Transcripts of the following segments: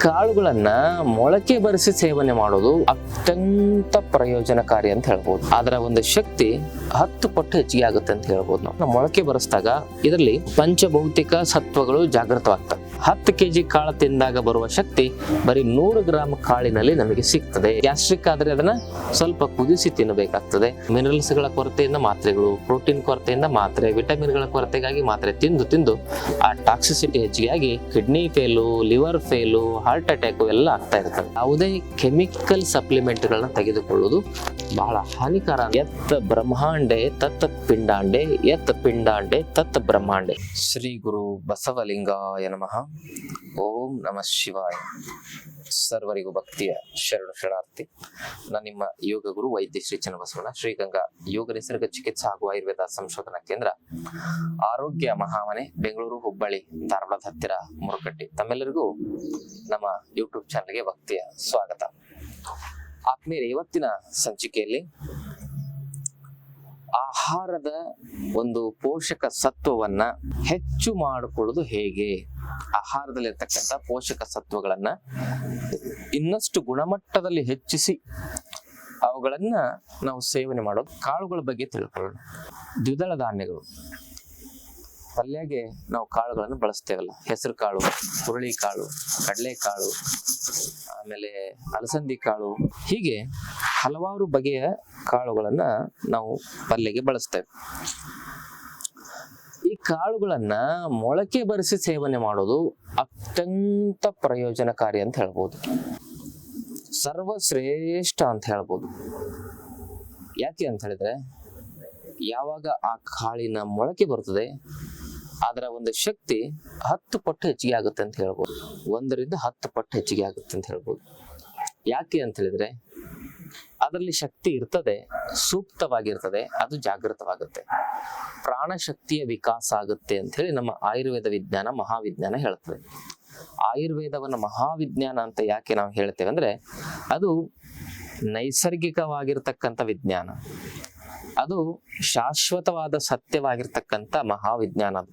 ಕಾಳುಗಳನ್ನ ಮೊಳಕೆ ಬರೆಸಿ ಸೇವನೆ ಮಾಡೋದು ಅತ್ಯಂತ ಪ್ರಯೋಜನಕಾರಿ ಅಂತ ಹೇಳ್ಬೋದು. ಅದರ ಒಂದು ಶಕ್ತಿ ಹತ್ತು ಪಟ್ಟು ಹೆಚ್ಚಿಗೆ ಆಗುತ್ತೆ ಅಂತ ಹೇಳ್ಬೋದು ನಾವು. ಮೊಳಕೆ ಬರೆಸಿದಾಗ ಇದರಲ್ಲಿ ಪಂಚಭೌತಿಕ ಸತ್ವಗಳು ಜಾಗೃತವಾಗ್ತವೆ. ಹತ್ತು ಕೆಜಿ ಕಾಳು ತಿಂದಾಗ ಬರುವ ಶಕ್ತಿ ಬರೀ ನೂರು ಗ್ರಾಮ್ ಕಾಳಿನಲ್ಲಿ ನಮಗೆ ಸಿಗ್ತದೆ. ಗ್ಯಾಸ್ಟ್ರಿಕ್ ಆದ್ರೆ ಅದನ್ನ ಸ್ವಲ್ಪ ಕುದಿಸಿ ತಿನ್ನಬೇಕಾಗ್ತದೆ. ಮಿನರಲ್ಸ್ಗಳ ಕೊರತೆಯಿಂದ ಮಾತ್ರೆಗಳು ಪ್ರೋಟೀನ್ ಕೊರತೆಯಿಂದ ಮಾತ್ರೆ ವಿಟಮಿನ್ಗಳ ಕೊರತೆಗಾಗಿ ಮಾತ್ರೆ ತಿಂದು ತಿಂದು ಆ ಟಾಕ್ಸಿಸಿಟಿ ಹೆಚ್ಚಿಗೆ kidney fail liver fail heart attack ಎಲ್ಲ ಆಗ್ತಾ ಇರ್ತದೆ ಯಾವುದೇ ಕೆಮಿಕಲ್ ಸಪ್ಲಿಮೆಂಟ್ಗಳನ್ನ ತೆಗೆದುಕೊಳ್ಳುವುದು ಬಹಳ ಹಾನಿಕಾರ. ಎತ್ತ ಬ್ರಹ್ಮಾಂಡೆ ತತ್ತ ಪಿಂಡಾಂಡೆ ಎತ್ತ ಪಿಂಡಾಂಡೆ ತತ್ತ ಬ್ರಹ್ಮಾಂಡೆ. ಶ್ರೀ ಗುರು ಬಸವಲಿಂಗಾಯ ನಮಃ. ಓಂ ನಮಃ ಶಿವಾಯ. ಸರ್ವರಿಗೂ ಭಕ್ತಿಯ ಶರಣ ಶರಣಾರ್ಥಿ. ನಾನು ನಿಮ್ಮ ಯೋಗ ಗುರು ವೈದ್ಯ ಶ್ರೀ ಚನ್ನಬಸವಣ್ಣ. ಶ್ರೀಗಂಗಾ ಯೋಗ ನಿಸರ್ಗ ಚಿಕಿತ್ಸಾ ಹಾಗೂ ಆಯುರ್ವೇದ ಸಂಶೋಧನಾ ಕೇಂದ್ರ, ಆರೋಗ್ಯ ಮಹಾಮನೆ, ಬೆಂಗಳೂರು, ಹುಬ್ಬಳ್ಳಿ, ಧಾರವಾಡದ ಹತ್ತಿರ ಮುರುಕಟ್ಟಿ ತಮ್ಮೆಲ್ಲರಿಗೂ ನಮ್ಮ ಯೂಟ್ಯೂಬ್ ಚಾನಲ್ಗೆ ಭಕ್ತಿಯ ಸ್ವಾಗತ. ಆತ್ಮೀಯರ, ಇವತ್ತಿನ ಸಂಚಿಕೆಯಲ್ಲಿ ಆಹಾರದ ಒಂದು ಪೋಷಕ ಸತ್ವವನ್ನ ಹೆಚ್ಚು ಮಾಡಿಕೊಳ್ಳೋದು ಹೇಗೆ? ಆಹಾರದಲ್ಲಿರ್ತಕ್ಕಂಥ ಪೋಷಕ ಸತ್ವಗಳನ್ನ ಇನ್ನಷ್ಟು ಗುಣಮಟ್ಟದಲ್ಲಿ ಹೆಚ್ಚಿಸಿ ಅವುಗಳನ್ನ ನಾವು ಸೇವನೆ ಮಾಡೋದು, ಕಾಳುಗಳ ಬಗ್ಗೆ ತಿಳ್ಕೊಳ್ಳೋಣ. ದ್ವಿದಳ ಧಾನ್ಯಗಳು. ಪಲ್ಯಗೆ ನಾವು ಕಾಳುಗಳನ್ನು ಬಳಸ್ತೇವಲ್ಲ, ಹೆಸರು ಕಾಳು, ಹುರುಳಿ ಕಾಳು ಕಡಲೆಕಾಳು ಆಮೇಲೆ ಅಲಸಂದಿ ಕಾಳು, ಹೀಗೆ ಹಲವಾರು ಬಗೆಯ ಕಾಳುಗಳನ್ನ ನಾವು ಪಲ್ಯಗೆ ಬಳಸ್ತೇವೆ. ಕಾಳುಗಳನ್ನ ಮೊಳಕೆ ಬರಿಸಿ ಸೇವನೆ ಮಾಡೋದು ಅತ್ಯಂತ ಪ್ರಯೋಜನಕಾರಿ ಅಂತ ಹೇಳ್ಬೋದು. ಸರ್ವಶ್ರೇಷ್ಠ ಅಂತ ಹೇಳ್ಬೋದು. ಯಾಕೆ ಅಂತ ಹೇಳಿದ್ರೆ, ಯಾವಾಗ ಆ ಕಾಳಿನ ಮೊಳಕೆ ಬರ್ತದೆ, ಅದರ ಒಂದು ಶಕ್ತಿ ಹತ್ತು ಪಟ್ಟು ಹೆಚ್ಚಿಗೆ ಆಗುತ್ತೆ ಅಂತ ಹೇಳ್ಬೋದು. ಒಂದರಿಂದ ಹತ್ತು ಪಟ್ಟು ಹೆಚ್ಚಿಗೆ ಆಗುತ್ತೆ ಅಂತ ಹೇಳ್ಬೋದು. ಯಾಕೆ ಅಂತ ಹೇಳಿದ್ರೆ ಅದರಲ್ಲಿ ಶಕ್ತಿ ಇರ್ತದೆ, ಸೂಕ್ತವಾಗಿರ್ತದೆ, ಅದು ಜಾಗೃತವಾಗುತ್ತೆ. ಪ್ರಾಣಶಕ್ತಿಯ ವಿಕಾಸ ಆಗುತ್ತೆ ಅಂತ ಹೇಳಿ ನಮ್ಮ ಆಯುರ್ವೇದ ವಿಜ್ಞಾನ ಮಹಾವಿಜ್ಞಾನ ಹೇಳ್ತದೆ. ಆಯುರ್ವೇದವನ್ನು ಮಹಾವಿಜ್ಞಾನ ಅಂತ ಯಾಕೆ ನಾವು ಹೇಳ್ತೇವೆ ಅಂದ್ರೆ, ಅದು ನೈಸರ್ಗಿಕವಾಗಿರ್ತಕ್ಕಂಥ ವಿಜ್ಞಾನ. ಅದು ಶಾಶ್ವತವಾದ ಸತ್ಯವಾಗಿರ್ತಕ್ಕಂಥ ಮಹಾವಿಜ್ಞಾನ ಅದು.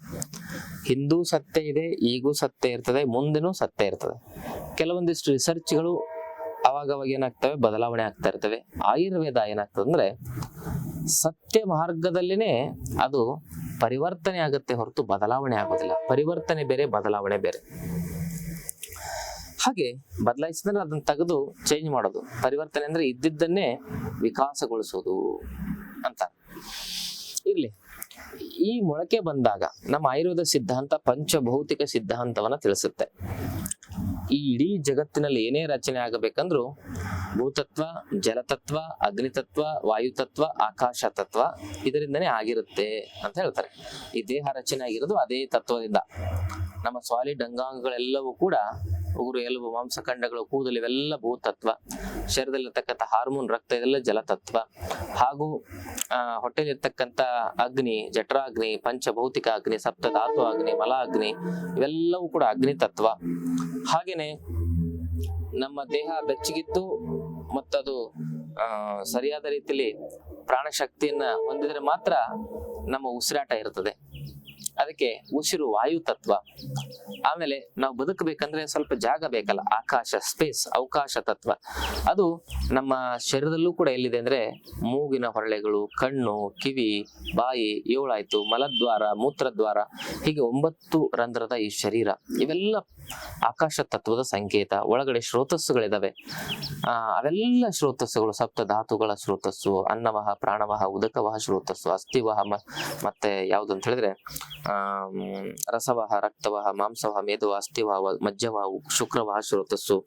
ಹಿಂದೂ ಸತ್ಯ ಇದೆ, ಈಗೂ ಸತ್ಯ ಇರ್ತದೆ, ಮುಂದಿನೂ ಸತ್ಯ ಇರ್ತದೆ. ಕೆಲವೊಂದಿಷ್ಟು ರಿಸರ್ಚ್ಗಳು ಅವಾಗವಾಗ ಏನಾಗ್ತವೆ? ಬದಲಾವಣೆ ಆಗ್ತಾ ಇರ್ತವೆ. ಆಯುರ್ವೇದ ಏನಾಗ್ತದೆ ಅಂದ್ರೆ ಸತ್ಯ ಮಾರ್ಗದಲ್ಲಿನೇ ಅದು ಪರಿವರ್ತನೆ ಆಗುತ್ತೆ ಹೊರತು ಬದಲಾವಣೆ ಆಗೋದಿಲ್ಲ. ಪರಿವರ್ತನೆ ಬೇರೆ, ಬದಲಾವಣೆ ಬೇರೆ. ಹಾಗೆ ಬದಲಾಯಿಸಿದ್ರೆ ಅದನ್ನ ತೆಗೆದು ಚೇಂಜ್ ಮಾಡೋದು. ಪರಿವರ್ತನೆ ಅಂದ್ರೆ ಇದ್ದಿದ್ದನ್ನೇ ವಿಕಾಸಗೊಳಿಸೋದು ಅಂತ. ಇರ್ಲಿ. ಈ ಮೊಳಕೆ ಬಂದಾಗ ನಮ್ಮ ಆಯುರ್ವೇದ ಸಿದ್ಧಾಂತ ಪಂಚಭೌತಿಕ ಸಿದ್ಧಾಂತವನ್ನ ತಿಳಿಸುತ್ತೆ. ಈ ಇಡೀ ಜಗತ್ತಿನಲ್ಲಿ ಏನೇ ರಚನೆ ಆಗಬೇಕಂದ್ರೂ ಭೂತತ್ವ, ಜಲತತ್ವ, ಅಗ್ನಿತತ್ವ, ವಾಯುತತ್ವ ಆಕಾಶ ತತ್ವ ಇದರಿಂದನೇ ಆಗಿರುತ್ತೆ ಅಂತ ಹೇಳ್ತಾರೆ. ಈ ದೇಹ ರಚನೆ ಆಗಿರೋದು ಅದೇ ತತ್ವದಿಂದ. ನಮ್ಮ ಸಾಲಿಡ್ ಅಂಗಾಂಗಗಳೆಲ್ಲವೂ ಕೂಡ ಉಗುರು ಎಲುಬು ಮಾಂಸಖಂಡಗಳು, ಕೂದಲು ಇವೆಲ್ಲ ಭೂತತ್ವ. ಶರೀರದಲ್ಲಿರ್ತಕ್ಕಂಥ ಹಾರ್ಮೋನ್, ರಕ್ತ, ಇದೆಲ್ಲ ಜಲತತ್ವ. ಹಾಗೂ, ಆ ಅಗ್ನಿ, ಜಠರಾಗ್ನಿ, ಪಂಚಭೌತಿಕ ಅಗ್ನಿ, ಸಪ್ತ ಧಾತು ಅಗ್ನಿ, ಮಲ ಅಗ್ನಿ, ಇವೆಲ್ಲವೂ ಕೂಡ ಅಗ್ನಿ ತತ್ವ. ಹಾಗೇನೆ, ನಮ್ಮ ದೇಹ ಬೆಚ್ಚಗಿದ್ದು ಮತ್ತದು ಸರಿಯಾದ ರೀತಿಯಲ್ಲಿ ಪ್ರಾಣಶಕ್ತಿಯನ್ನ ಹೊಂದಿದ್ರೆ ಮಾತ್ರ ನಮ್ಮ ಉಸಿರಾಟ ಇರ್ತದೆ. ಅದಕ್ಕೆ ಉಸಿರು ವಾಯು ತತ್ವ. ಆಮೇಲೆ ನಾವು ಬದುಕಬೇಕಂದ್ರೆ ಸ್ವಲ್ಪ ಜಾಗ ಬೇಕಲ್ಲ, ಆಕಾಶ ಸ್ಪೇಸ್ ಅವಕಾಶ ತತ್ವ. ಅದು ನಮ್ಮ ಶರೀರದಲ್ಲೂ ಕೂಡ ಎಲ್ಲಿದೆ ಅಂದ್ರೆ ಮೂಗಿನ ಹೊರಳೆಗಳು, ಕಣ್ಣು, ಕಿವಿ, ಬಾಯಿ, ಏಳಾಯ್ತು, ಮಲದ್ವಾರ, ಮೂತ್ರದ್ವಾರ, ಹೀಗೆ ಒಂಬತ್ತು ರಂಧ್ರದ ಈ ಶರೀರ. ಇವೆಲ್ಲ ಆಕಾಶ ತತ್ವದ ಸಂಕೇತ, ಒಳಗಡೆ ಶ್ರೋತಸ್ಸುಗಳಿದಾವೆ. ಆ, ಅವೆಲ್ಲ ಶ್ರೋತಸ್ಸುಗಳು ಸಪ್ತ ಧಾತುಗಳ ಶ್ರೋತಸ್ಸು, ಅನ್ನವಹ, ಪ್ರಾಣವಹ, ಉದಕವಹ ಶ್ರೋತಸ್ಸು, ಅಸ್ಥಿವಹ ಮತ್ತೆ ಯಾವುದು ಅಂತ ಹೇಳಿದ್ರೆ ರಸವಹ, ರಕ್ತವಹ, ಮಾಂಸವಹ, ಮೇಧುವ, ಅಸ್ಥಿವಹ ಮಜ್ಜವಾಹು, ಶುಕ್ರವಹ, ಶ್ರೋತಸ್ಸು.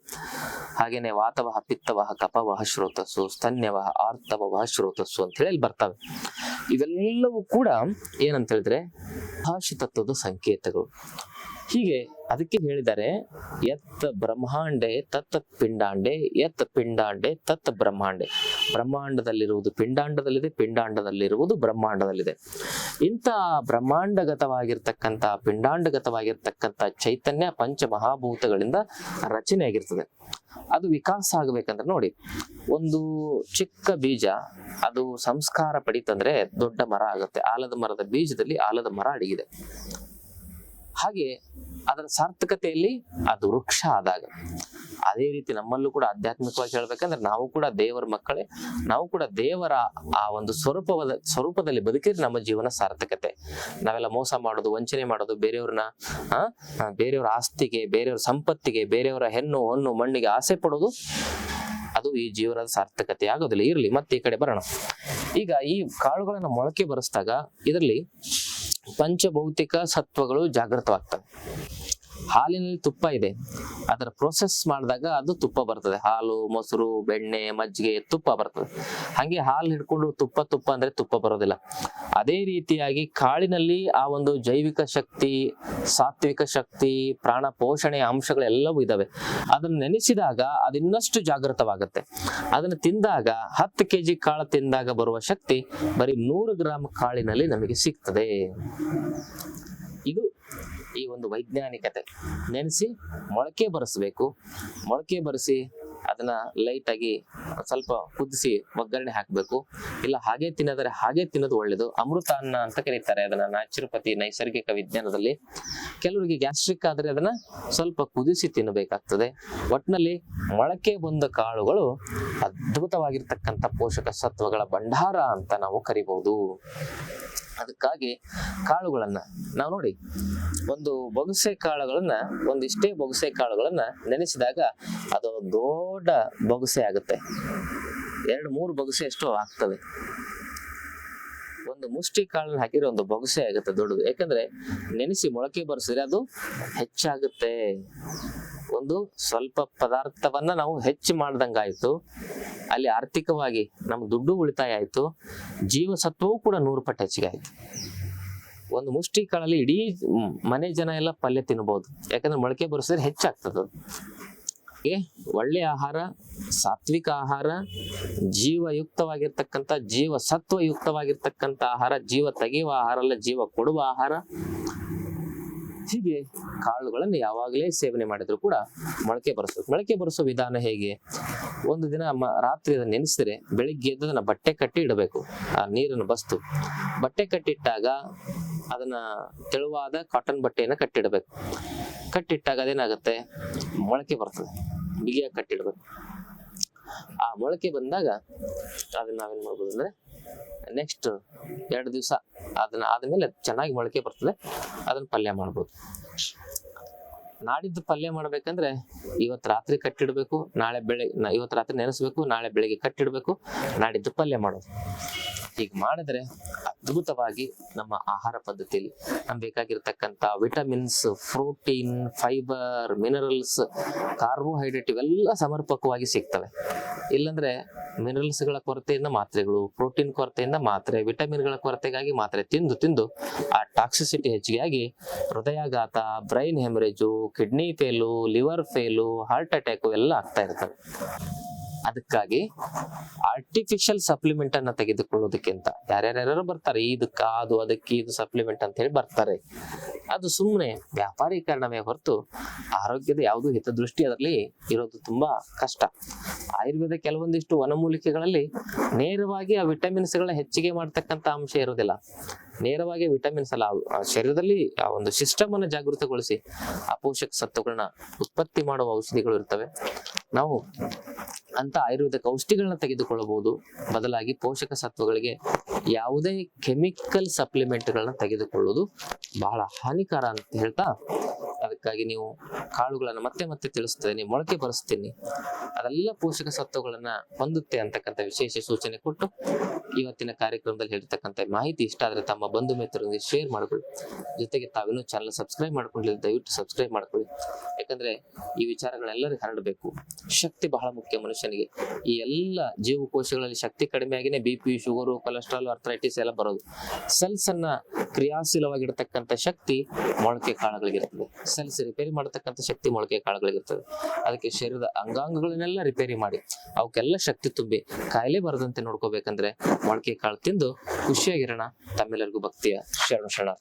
ಹಾಗೇನೆ ವಾತವಹ, ಪಿತ್ತವಹ, ಕಪವಹ, ಶ್ರೋತಸ್ಸು. ಸ್ತನ್ಯವಹ ಆರ್ತವಹ ಶ್ರೋತಸ್ಸು ಅಂತ ಹೇಳಿ ಬರ್ತವೆ. ಇವೆಲ್ಲವೂ ಕೂಡ ಏನಂತ ಹೇಳಿದ್ರೆ ಭಾಷಿತತ್ವದ ಸಂಕೇತಗಳು. ಹೀಗೆ ಅದಕ್ಕೆ ಹೇಳಿದ್ದಾರೆ ಎತ್ತ ಬ್ರಹ್ಮಾಂಡೆ ತತ್ತ ಪಿಂಡಾಂಡೆ ಎತ್ತ ಪಿಂಡಾಂಡೆ ತತ್ತ ಬ್ರಹ್ಮಾಂಡೆ. ಬ್ರಹ್ಮಾಂಡದಲ್ಲಿರುವುದು ಪಿಂಡಾಂಡದಲ್ಲಿದೆ, ಪಿಂಡಾಂಡದಲ್ಲಿರುವುದು ಬ್ರಹ್ಮಾಂಡದಲ್ಲಿದೆ. ಇಂಥ ಬ್ರಹ್ಮಾಂಡಗತವಾಗಿರ್ತಕ್ಕಂಥ, ಪಿಂಡಾಂಡಗತವಾಗಿರ್ತಕ್ಕಂಥ ಚೈತನ್ಯ ಪಂಚಮಹಾಭೂತಗಳಿಂದ ರಚನೆಯಾಗಿರ್ತದೆ. ಅದು ವಿಕಾಸ ಆಗಬೇಕಂದ್ರೆ ನೋಡಿ, ಒಂದು ಚಿಕ್ಕ ಬೀಜ, ಅದು ಸಂಸ್ಕಾರ ಪಡಿತಂದ್ರೆ ದೊಡ್ಡ ಮರ ಆಗುತ್ತೆ. ಆಲದ ಮರದ ಬೀಜದಲ್ಲಿ ಆಲದ ಮರ ಅಡಗಿದೆ. ಹಾಗೆ ಅದರ ಸಾರ್ಥಕತೆಯಲ್ಲಿ ಅದು ವೃಕ್ಷ ಆದಾಗ. ಅದೇ ರೀತಿ ನಮ್ಮಲ್ಲೂ ಕೂಡ ಆಧ್ಯಾತ್ಮಿಕವಾಗಿ ಹೇಳ್ಬೇಕಂದ್ರೆ ನಾವು ಕೂಡ ದೇವರ ಮಕ್ಕಳೇ. ನಾವು ಕೂಡ ದೇವರ ಆ ಒಂದು ಸ್ವರೂಪವಾದ, ಸ್ವರೂಪದಲ್ಲಿ ಬದುಕಿದ್ರೆ ನಮ್ಮ ಜೀವನ ಸಾರ್ಥಕತೆ. ನಾವೆಲ್ಲ ಮೋಸ ಮಾಡೋದು, ವಂಚನೆ ಮಾಡೋದು, ಬೇರೆಯವ್ರನ್ನ ಬೇರೆಯವರ ಆಸ್ತಿಗೆ, ಬೇರೆಯವರ ಸಂಪತ್ತಿಗೆ, ಬೇರೆಯವರ ಹೆಣ್ಣು, ಹೊಣ್ಣು, ಮಣ್ಣಿಗೆ ಆಸೆ ಪಡೋದು ಅದು ಈ ಜೀವನದ ಸಾರ್ಥಕತೆ ಆಗೋದಿಲ್ಲ. ಇರಲಿ, ಮತ್ತೆ ಈ ಕಡೆ ಬರೋಣ. ಈಗ ಈ ಕಾಳುಗಳನ್ನು ಮೊಳಕೆ ಬರೆಸಿದಾಗ ಇದರಲ್ಲಿ ಪಂಚಭೌತಿಕ ಸತ್ವಗಳು ಜಾಗೃತವಾಗ್ತವೆ. ಹಾಲಿನಲ್ಲಿ ತುಪ್ಪ ಇದೆ. ಅದರ ಪ್ರೋಸೆಸ್ ಮಾಡಿದಾಗ ಅದು ತುಪ್ಪ ಬರ್ತದೆ. ಹಾಲು, ಮೊಸರು, ಬೆಣ್ಣೆ, ಮಜ್ಜಿಗೆ ತುಪ್ಪ ಬರ್ತದೆ. ಹಾಗೆ ಹಾಲು ಹಿಡ್ಕೊಂಡು ತುಪ್ಪ ತುಪ್ಪ ಅಂದ್ರೆ ತುಪ್ಪ ಬರೋದಿಲ್ಲ. ಅದೇ ರೀತಿಯಾಗಿ ಕಾಳಿನಲ್ಲಿ ಆ ಒಂದು ಜೈವಿಕ ಶಕ್ತಿ, ಸಾತ್ವಿಕ ಶಕ್ತಿ, ಪ್ರಾಣ ಪೋಷಣೆಯ ಅಂಶಗಳೆಲ್ಲವೂ ಇದಾವೆ. ಅದನ್ನು ನೆನೆಸಿದಾಗ ಅದಿನ್ನಷ್ಟು ಜಾಗೃತವಾಗುತ್ತೆ. ಅದನ್ನು ತಿಂದಾಗ ಹತ್ತು ಕೆ ಜಿ ಕಾಳು ತಿಂದಾಗ ಬರುವ ಶಕ್ತಿ ಬರೀ ನೂರು ಗ್ರಾಮ್ ಕಾಳಿನಲ್ಲಿ ನಮಗೆ ಸಿಗ್ತದೆ. ಈ ಒಂದು ವೈಜ್ಞಾನಿಕತೆ ನೆನೆಸಿ ಮೊಳಕೆ ಬರೆಸಬೇಕು. ಮೊಳಕೆ ಬರೆಸಿ ಅದನ್ನ ಲೈಟ್ ಆಗಿ ಸ್ವಲ್ಪ ಕುದಿಸಿ ಒಗ್ಗರಣೆ ಹಾಕಬೇಕು. ಇಲ್ಲ ಹಾಗೆ ತಿನ್ನೋದ್ರೆ ಹಾಗೆ ತಿನ್ನೋದು ಒಳ್ಳೇದು. ಅಮೃತ ಅನ್ನ ಅಂತ ಕರೀತಾರೆ ಅದನ್ನ ನ್ಯಾಚುರೋಪತಿ ನೈಸರ್ಗಿಕ ವಿಜ್ಞಾನದಲ್ಲಿ. ಕೆಲವರಿಗೆ ಗ್ಯಾಸ್ಟ್ರಿಕ್ ಆದ್ರೆ ಅದನ್ನ ಸ್ವಲ್ಪ ಕುದಿಸಿ ತಿನ್ನಬೇಕಾಗ್ತದೆ. ಒಟ್ಟಿನಲ್ಲಿ ಮೊಳಕೆ ಬಂದ ಕಾಳುಗಳು ಅದ್ಭುತವಾಗಿರ್ತಕ್ಕಂಥ ಪೋಷಕ ಸತ್ವಗಳ ಭಂಡಾರ ಅಂತ ನಾವು ಕರಿಬಹುದು. ಅದಕ್ಕಾಗಿ ಕಾಳುಗಳನ್ನ ನಾವು ನೋಡಿ, ಒಂದು ಬೊಗಸೆ ಕಾಳುಗಳನ್ನ, ಒಂದಿಷ್ಟೇ ಬೊಗಸೆ ಕಾಳುಗಳನ್ನ ನೆನೆಸಿದಾಗ ಅದು ದೊಡ್ಡ ಬೊಗಸೆ ಆಗುತ್ತೆ. ಎರಡು, ಮೂರು ಬೊಗಸೆ ಅಷ್ಟು ಆಗ್ತದೆ. ಒಂದು ಮುಷ್ಟಿ ಕಾಳನ್ನ ಹಾಕಿದ್ರೆ ಒಂದು ಬೊಗಸೆ ಆಗುತ್ತೆ ದೊಡ್ಡದು. ಯಾಕಂದ್ರೆ ನೆನೆಸಿ ಮೊಳಕೆ ಬರ್ಸಿದ್ರೆ ಅದು ಹೆಚ್ಚಾಗುತ್ತೆ. ಒಂದು ಸ್ವಲ್ಪ ಪದಾರ್ಥವನ್ನ ನಾವು ಹೆಚ್ಚು ಮಾಡ್ದಂಗಾಯ್ತು ಅಲ್ಲಿ ಆರ್ಥಿಕವಾಗಿ ನಮ್ಮ ದುಡ್ಡು ಉಳಿತಾಯ ಆಯ್ತು. ಜೀವಸತ್ವವು ಕೂಡ ನೂರು ಪಟ್ಟು ಹೆಚ್ಚಿಗೆ ಆಯ್ತು. ಒಂದು ಮುಷ್ಟಿ ಕಾಳಲ್ಲಿ ಇಡೀ ಮನೆ ಜನ ಎಲ್ಲ ಪಲ್ಯ ತಿನ್ಬಹುದು ಯಾಕಂದ್ರೆ ಮೊಳಕೆ ಬರ್ಸಿದ್ರೆ ಹೆಚ್ಚಾಗ್ತದೆ ಒಳ್ಳೆಯ ಆಹಾರ, ಸಾತ್ವಿಕ ಆಹಾರ, ಜೀವಯುಕ್ತವಾಗಿರ್ತಕ್ಕಂಥ ಜೀವ ಸತ್ವಯುಕ್ತವಾಗಿರ್ತಕ್ಕಂಥ ಆಹಾರ, ಜೀವ ತೆಗೆಯುವ ಆಹಾರ ಅಲ್ಲ, ಜೀವ ಕೊಡುವ ಆಹಾರ. ಹೀಗೆ ಕಾಳುಗಳನ್ನು ಯಾವಾಗಲೇ ಸೇವನೆ ಮಾಡಿದ್ರು ಕೂಡ ಮೊಳಕೆ ಬರೆಸಬೇಕು. ಮೊಳಕೆ ಬರೆಸೋ ವಿಧಾನ ಹೇಗೆ? ಒಂದು ದಿನ ರಾತ್ರಿ ಅದನ್ನ ನೆನೆಸಿದ್ರೆ ಬೆಳಿಗ್ಗೆ ಎದ್ದು ಅದನ್ನ ಬಟ್ಟೆ ಕಟ್ಟಿ ಇಡಬೇಕು. ಆ ನೀರನ್ನು ಬಸ್ತು. ಬಟ್ಟೆ ಕಟ್ಟಿಟ್ಟಾಗ ಅದನ್ನ ತೆಳುವಾದ ಕಾಟನ್ ಬಟ್ಟೆಯನ್ನು ಕಟ್ಟಿಡಬೇಕು. ಕಟ್ಟಿಟ್ಟಾಗ ಅದೇನಾಗುತ್ತೆ? ಮೊಳಕೆ ಬರ್ತದೆ. ಬಿಗಿಯಾಗಿ ಕಟ್ಟಿಡ್ಬೇಕು. ಆ ಮೊಳಕೆ ಬಂದಾಗ ಅದನ್ನ ನಾವೇನ್ ಮಾಡ್ಬೋದು ಅಂದ್ರೆ ನೆಕ್ಸ್ಟ್ ಎರಡು ದಿವಸ ಅದನ್ನ ಆದ್ಮೇಲೆ ಚೆನ್ನಾಗಿ ಮೊಳಕೆ ಬರ್ತದೆ. ಅದನ್ನ ಪಲ್ಯ ಮಾಡ್ಬೋದು. ನಾಡಿದ್ದು ಪಲ್ಯ ಮಾಡ್ಬೇಕಂದ್ರೆ ಇವತ್ತು ರಾತ್ರಿ ಕಟ್ಟಿಡ್ಬೇಕು, ನಾಳೆ ಬೆಳಗ್ಗೆ ಇವತ್ತು ರಾತ್ರಿ ನೆನೆಸ್ಬೇಕು, ನಾಳೆ ಬೆಳಿಗ್ಗೆ ಕಟ್ಟಿಡ್ಬೇಕು, ನಾಡಿದ್ದು ಪಲ್ಯ ಮಾಡೋದು. ಹೀಗೆ ಮಾಡಿದ್ರೆ ಅದ್ಭುತವಾಗಿ ನಮ್ಮ ಆಹಾರ ಪದ್ಧತಿಯಲ್ಲಿ ನಮ್ಗೆ ಬೇಕಾಗಿರ್ತಕ್ಕಂಥ vitamins, protein, fibre, minerals, carbohydrate ಇವೆಲ್ಲ ಸಮರ್ಪಕವಾಗಿ ಸಿಗ್ತವೆ. ಇಲ್ಲಂದ್ರೆ ಮಿನರಲ್ಸ್ಗಳ ಕೊರತೆಯಿಂದ ಮಾತ್ರೆಗಳು, ಪ್ರೋಟೀನ್ ಕೊರತೆಯಿಂದ ಮಾತ್ರೆ, ವಿಟಮಿನ್ಗಳ ಕೊರತೆಗಾಗಿ ಮಾತ್ರೆ ತಿಂದು ತಿಂದು ಆ ಟಾಕ್ಸಿಸಿಟಿ ಹೆಚ್ಚಿಗೆ ಆಗಿ ಹೃದಯಾಘಾತ, brain haemorrhage, kidney fail, liver fail, heart attack ಎಲ್ಲ ಆಗ್ತಾ ಇರ್ತವೆ. ಅದಕ್ಕಾಗಿ ಆರ್ಟಿಫಿಷಿಯಲ್ ಸಪ್ಲಿಮೆಂಟ್ ಅನ್ನ ತೆಗೆದುಕೊಳ್ಳೋದಕ್ಕಿಂತ ಯಾರ್ಯಾರು ಬರ್ತಾರೆ, ಇದಕ್ಕ ಅದು ಅದಕ್ಕೆ ಇದು ಸಪ್ಲಿಮೆಂಟ್ ಅಂತ ಹೇಳಿ ಬರ್ತಾರೆ. ಅದು ಸುಮ್ಮನೆ ವ್ಯಾಪಾರೀಕರಣವೇ ಹೊರತು ಆರೋಗ್ಯದ ಯಾವುದು ಹಿತದೃಷ್ಟಿ ಅದರಲ್ಲಿ ಇರೋದು ತುಂಬಾ ಕಷ್ಟ. ಆಯುರ್ವೇದ ಕೆಲವೊಂದಿಷ್ಟು ವನಮೂಲಿಕೆಗಳಲ್ಲಿ ನೇರವಾಗಿ ಆ ವಿಟಮಿನ್ಸ್ಗಳ ಹೆಚ್ಚಿಗೆ ಮಾಡ್ತಕ್ಕಂಥ ಅಂಶ ಇರೋದಿಲ್ಲ ನೇರವಾಗಿ ವಿಟಮಿನ್ಸ್ ಅಲ್ಲ ಶರೀರದಲ್ಲಿ ಆ ಒಂದು ಸಿಸ್ಟಮ್ ಅನ್ನು ಜಾಗೃತಗೊಳಿಸಿ ಆ ಪೋಷಕ ಸತ್ವಗಳನ್ನ ಉತ್ಪತ್ತಿ ಮಾಡುವ ಔಷಧಿಗಳು ಇರ್ತವೆ. ನಾವು ಅಂತ ಆಯುರ್ವೇದಿಕ್ ಔಷಧಿಗಳನ್ನ ತೆಗೆದುಕೊಳ್ಳಬಹುದು. ಬದಲಾಗಿ ಪೋಷಕ ಸತ್ವಗಳಿಗೆ ಯಾವುದೇ ಕೆಮಿಕಲ್ ಸಪ್ಲಿಮೆಂಟ್ಗಳನ್ನ ತೆಗೆದುಕೊಳ್ಳುವುದು ಬಹಳ ಹಾನಿಕಾರ ಅಂತ ಹೇಳ್ತಾ ಅದಕ್ಕಾಗಿ ನೀವು ಕಾಳುಗಳನ್ನು ಮತ್ತೆ ಮತ್ತೆ ತಿಳಿಸ್ತೇನೆ ಮೊಳಕೆ ಬರೆಸ್ತೀನಿ. ಅದೆಲ್ಲ ಪೋಷಕ ಸತ್ವಗಳನ್ನ ಹೊಂದುತ್ತೆ ಅಂತಕ್ಕಂಥ ವಿಶೇಷ ಸೂಚನೆ ಕೊಟ್ಟು ಇವತ್ತಿನ ಕಾರ್ಯಕ್ರಮದಲ್ಲಿ ಹೇಳಿರ್ತಕ್ಕಂಥ ಮಾಹಿತಿ ಇಷ್ಟ ಆದ್ರೆ ತಮ್ಮ ಬಂಧು ಮಿತ್ರರೊಂದಿಗೆ ಶೇರ್ ಮಾಡ್ಕೊಳ್ಳಿ. ಜೊತೆಗೆ ತಾವಿನ್ನೂ ಚಾನಲ್ ಸಬ್ಸ್ಕ್ರೈಬ್ ಮಾಡ್ಕೊಂಡಿಲ್ಲ, ದಯವಿಟ್ಟು ಸಬ್ಸ್ಕ್ರೈಬ್ ಮಾಡ್ಕೊಳ್ಳಿ. ಯಾಕಂದ್ರೆ ಈ ವಿಚಾರಗಳೆಲ್ಲರಿಗೂ ಹರಡಬೇಕು. ಶಕ್ತಿ ಬಹಳ ಮುಖ್ಯ ಮನುಷ್ಯನಿಗೆ. ಈ ಎಲ್ಲ ಜೀವಕೋಶಗಳಲ್ಲಿ ಶಕ್ತಿ ಕಡಿಮೆ ಆಗಿನೇ B P sugar cholesterol arthritis ಎಲ್ಲ ಬರೋದು. ಸೆಲ್ಸ್ ಅನ್ನ ಕ್ರಿಯಾಶೀಲವಾಗಿರ್ತಕ್ಕಂಥ ಶಕ್ತಿ ಮೊಳಕೆ ಕಾಳುಗಳಿಗಿರ್ತದೆ. ಸೆಲ್ಸ್ ರಿಪೇರಿ ಮಾಡತಕ್ಕಂಥ ಶಕ್ತಿ ಮೊಳಕೆ ಕಾಳುಗಳಿಗಿರ್ತದೆ ಅದಕ್ಕೆ ಶರೀರದ ಅಂಗಾಂಗಗಳನ್ನೆಲ್ಲ ರಿಪೇರಿ ಮಾಡಿ, ಅವಕ್ಕೆಲ್ಲ ಶಕ್ತಿ ತುಂಬಿ ಕಾಯಿಲೆ ಬರದಂತೆ ನೋಡ್ಕೋಬೇಕಂದ್ರೆ ಮೊಳಕೆ ಕಾಳು ತಿಂದು ಖುಷಿಯಾಗಿರೋಣ. ತಮ್ಮೆಲ್ಲರಿಗೂ ಭಕ್ತಿಯ ಶರಣ ಶರಣ